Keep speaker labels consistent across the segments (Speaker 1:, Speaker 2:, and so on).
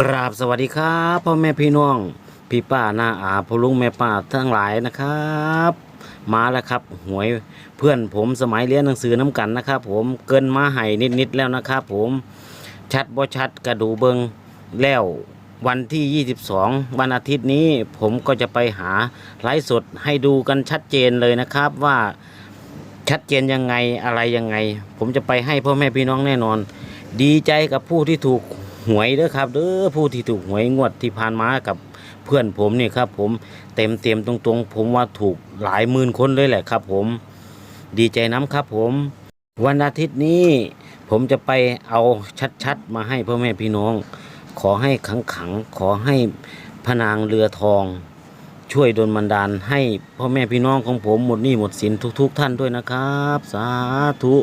Speaker 1: กราบสวัสดีครับพ่อแม่พี่น้อง พี่ป้าหน้าอาพ่อลุงแม่ป้าทั้งหลายนะครับ มาแล้วครับหวยเพื่อนผมสมัยเรียนหนังสือน้ำกันนะครับ ผมเกินมาให้นิดๆแล้วนะครับผมชัดบ่ชัดกระดูเบิงแล้ววันที่ 22 วันอาทิตย์นี้ผมก็จะไปหาไลฟ์สดให้ดูกันชัดเจนเลยนะครับว่าชัดเจนยังไงอะไรยังไง ผมจะไปให้พ่อแม่พี่น้องแน่นอน ดีใจกับผู้ที่ถูก หวยเด้อครับเด้อผู้ที่ถูกหวยงวดที่ผ่านมากับเพื่อนผมนี่ครับ ผมเต็มเต็มตรงๆ ผมว่าถูกหลายหมื่นคนเลยแหละครับ ผมดีใจน้ำครับ ผม วันอาทิตย์นี้ผมจะไปเอาชัดๆ มาให้พ่อแม่พี่น้อง ขอให้ขังๆขอให้พนางเรือทอง ช่วยดลบันดาลให้พ่อแม่พี่น้องของผมหมดหนี้หมดสินทุก ๆ ท่านด้วยนะครับ สาธุ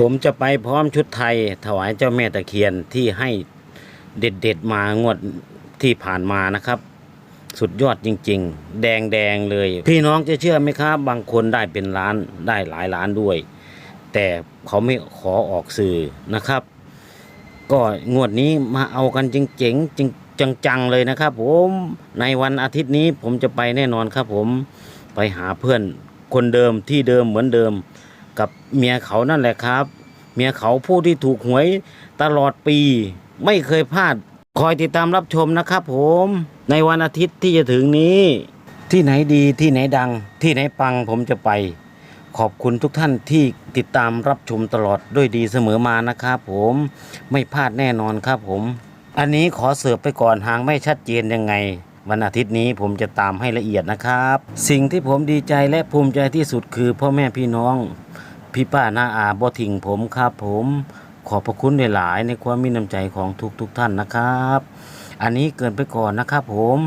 Speaker 1: ผมจะไปพร้อมชุดไทย ถวายเจ้าแม่ตะเคียนที่ให้ เด็ดๆมางวดที่ผ่านมานะครับ สุดยอดจริง ๆ แดงแดงๆเลย พี่น้องจะเชื่อไหมครับ บางคนได้เป็นล้านได้หลายล้านด้วย แต่เขาไม่ขอออกสื่อนะครับ ก็งวดนี้มาเอากันจริงๆจริงจังๆเลยนะครับ ผมในวันอาทิตย์นี้ผมจะไปแน่นอนครับ ผมไปหาเพื่อนคนเดิมที่เดิมเหมือนเดิม กับเมียเขานั่นแหละครับ เมียเขาผู้ที่ถูกหวยตลอดปี ไม่เคยพลาด คอยติดตามรับชมนะครับผมในวันอาทิตย์ที่จะถึงนี้ ที่ไหนดีที่ไหนดัง ที่ไหนปังผมจะไป ขอบคุณทุกท่านที่ติดตามรับชมตลอดด้วยดีเสมอมานะครับผมไม่พลาดแน่นอนครับผม อันนี้ขอเสิร์ฟไปก่อนหางไม่ชัดเจนยังไงวันอาทิตย์นี้ผมจะตามให้ละเอียดนะครับ สิ่งที่ผมดีใจและภูมิใจที่สุดคือพ่อแม่พี่น้อง พี่ป้าน้าอาบ่ทิ้งผมครับผม ขอบพระคุณหลายๆในความมีน้ำใจของทุกๆทท่านนะครับ อันนี้เกินไปก่อนนะครับผม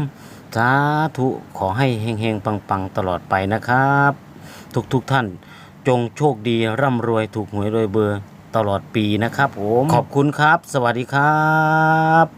Speaker 1: สาธุขอให้เฮงๆปังๆตลอดไปนะครับ ทุกๆทท่านจงโชคดีร่ำรวยถูกหวยรวยเบอร์ตลอดปีนะครับผม ขอบคุณครับ สวัสดีครับ